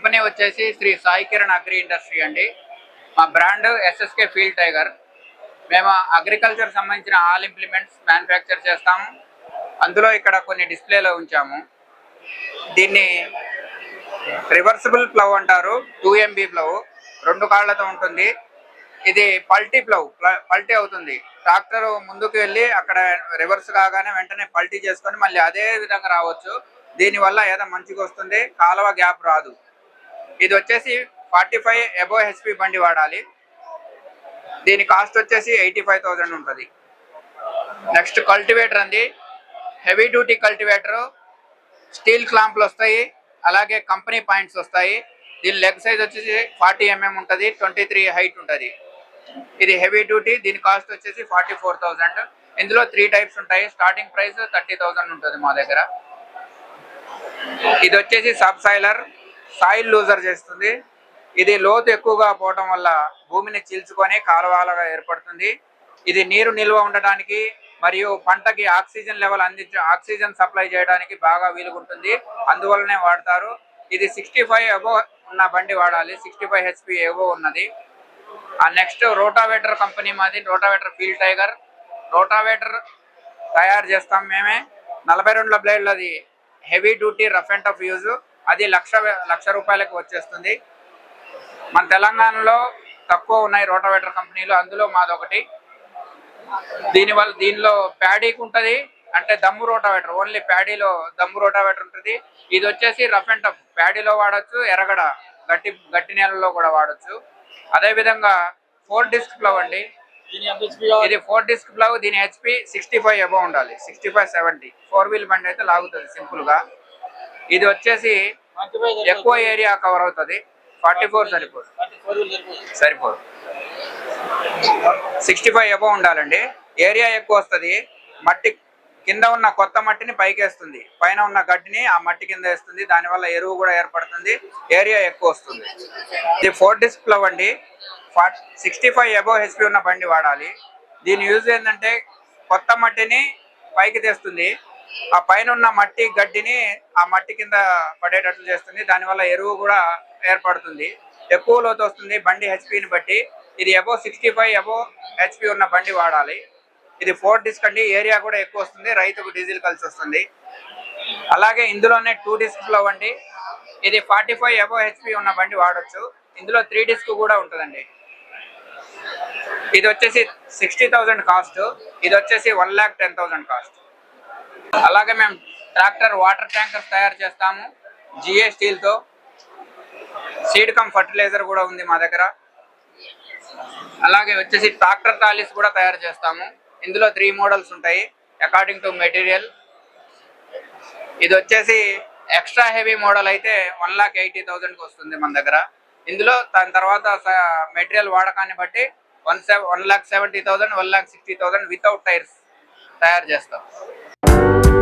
Company వచ్చేసి Shri Sai Kiran agri industry అండి. మా బ్రాండ్ ఎస్ఎస్కే ఫీల్డ్ టైగర్. మేము అగ్రికల్చర్ సంబంధించిన ఆల్ ఇంప్లిమెంట్స్ మ్యానుఫ్యాక్చర్ చేస్తాము. అందులో ఇక్కడ కొన్ని డిస్ప్లేలో ఉంచాము. దీన్ని రివర్సిబుల్ ప్లవ్ అంటారు. Two MB plough. రెండు కాళ్ళతో ఉంటుంది. ఇది పల్టీ ప్లవ్. ప్ల- పల్టీ అవుతుంది. ట్రాక్టర్ ముందుకు వెళ్ళి అక్కడ రివర్స్ కాగానే వెంటనే పల్టీ చేసుకొని మళ్ళీ అదే విధంగా రావచ్చు. దీనివల్ల ఏదో మంచిగా వస్తుంది. కాలువ గ్యాప్ రాదు. ఇది వచ్చేసి ఫార్టీ ఫైవ్ అబో హెచ్పి బండి వాడాలి. దీని కాస్ట్ వచ్చేసి ఎయిటీ ఫైవ్ థౌజండ్ ఉంటుంది. నెక్స్ట్ కల్టివేటర్ అండి. హెవీ డ్యూటీ కల్టివేటర్ స్టీల్ క్లాంప్లు వస్తాయి అలాగే కంపెనీ పాయింట్స్ వస్తాయి. దీని లెగ్ సైజ్ వచ్చేసి ఫార్టీ ఎంఎం ఉంటుంది ట్వంటీ త్రీ హైట్ ఉంటుంది. ఇది హెవీ డ్యూటీ దీని కాస్ట్ వచ్చేసి ఫార్టీ ఫోర్ థౌజండ్ ఇందులో త్రీ టైప్స్ ఉంటాయి స్టార్టింగ్ ప్రైస్ థర్టీ థౌజండ్ ఉంటుంది మా దగ్గర. ఇది వచ్చేసి సబ్ సైలర్ సాయిల్ లూజర్ చేస్తుంది. ఇది లోతు ఎక్కువగా పోవటం వల్ల భూమిని చీల్చుకొని కాలువాలుగా ఏర్పడుతుంది. ఇది నీరు నిల్వ ఉండడానికి మరియు పంటకి ఆక్సిజన్ లెవెల్ అందించ ఆక్సిజన్ సప్లై చేయడానికి బాగా వీలుగుంటుంది. అందువల్లనే వాడతారు. ఇది సిక్స్టీ ఫైవ్ అబో ఉన్న బండి వాడాలి. సిక్స్టీ ఫైవ్ హెచ్పి ఏవో ఉన్నది. ఆ నెక్స్ట్ రోటావేటర్ కంపెనీ మాది రోటావేటర్ ఫీల్డ్ టైగర్. రోటావేటర్ తయారు చేస్తాం మేమే. నలభై రెండుల బ్లేడ్లది heavy duty rough and tough use. అది లక్ష లక్ష రూపాయలకు వచ్చేస్తుంది. మన తెలంగాణలో తక్కువ ఉన్నాయి రోటావేటర్ కంపెనీలు. అందులో మాదొకటి దీనివల్ల దీనిలో ప్యాడీకి ఉంటుంది. అంటే దమ్ము రోటావేటర్. ఓన్లీ ప్యాడీలో దమ్ము రోటావేటర్ ఉంటుంది. ఇది వచ్చేసి రఫ్ అండ్ టఫ్. ప్యాడీలో వాడచ్చు ఎర్రగడ గట్టి గట్టి నేలలో కూడా వాడచ్చు. అదే విధంగా ఫోర్ డిస్క్ ప్లవ్ అండి. ఇది ఫోర్ డిస్క్ ప్లవ్ దీని హెచ్పి సిక్స్టీ ఫైవ్ ఉండాలి. Sixty five seventy four wheel బండి అయితే లాగుతుంది సింపుల్గా ఇది వచ్చేసి ఎక్కువ ఏరియా కవర్ అవుతుంది. ఫార్టీ ఫోర్ సరిపోదు. సరిపోదు. సిక్స్టీ ఫైవ్ ఎబో ఉండాలండి. ఏరియా ఎక్కువ వస్తుంది. మట్టి కింద ఉన్న కొత్త మట్టిని పైకేస్తుంది. పైన ఉన్న గడ్డిని ఆ మట్టి కింద వేస్తుంది. దానివల్ల ఎరువు కూడా ఏర్పడుతుంది. ఏరియా ఎక్కువ వస్తుంది. ఇది ఫోర్ డిస్క్ ప్లవ్ అండి. సిక్స్టీ ఫైవ్ ఎబో హెచ్పి ఉన్న బండి వాడాలి. దీని యూజ్ ఏంటంటే కొత్త మట్టిని పైకి తెస్తుంది. ఆ పైన ఉన్న మట్టి గడ్డిని ఆ మట్టి కింద పడేటట్లు చేస్తుంది. దానివల్ల ఎరువు కూడా ఏర్పడుతుంది. ఎక్కువ లోతు వస్తుంది బండి హెచ్పిని బట్టి. ఇది above sixty five above HP ఉన్న బండి వాడాలి. ఇది ఫోర్ డిస్క్ అండి. ఏరియా కూడా ఎక్కువ వస్తుంది. రైతుకు డీజిల్ కలిసి వస్తుంది. అలాగే ఇందులోనే టూ డిస్క్లో ఇది ఫార్టీ ఫైవ్ అబో హెచ్పి ఉన్న బండి వాడొచ్చు. ఇందులో త్రీ డిస్క్ కూడా ఉంటుందండి. ఇది వచ్చేసి సిక్స్టీ థౌజండ్ కాస్ట్ ఇది వచ్చేసి one lakh ten thousand cost అలాగే మేము ట్రాక్టర్ వాటర్ ట్యాంకర్స్ తయారు చేస్తాము. జిఏ స్టీల్తో. సీడ్ కమ్ ఫర్టిలైజర్ కూడా ఉంది మా దగ్గర. అలాగే వచ్చేసి ట్రాక్టర్ టాలీస్ కూడా తయారు చేస్తాము. ఇందులో త్రీ మోడల్స్ ఉంటాయి అకార్డింగ్ టు మెటీరియల్ ఇది వచ్చేసి ఎక్స్ట్రా హెవీ మోడల్ అయితే వన్ లాక్ ఎయిటీ థౌజండ్కి వస్తుంది మన దగ్గర. ఇందులో దాని తర్వాత మెటీరియల్ వాడకాన్ని బట్టి one seven one lakh seventy thousand one lakh sixty thousand without tyres తయారు చేస్తాం. Thank you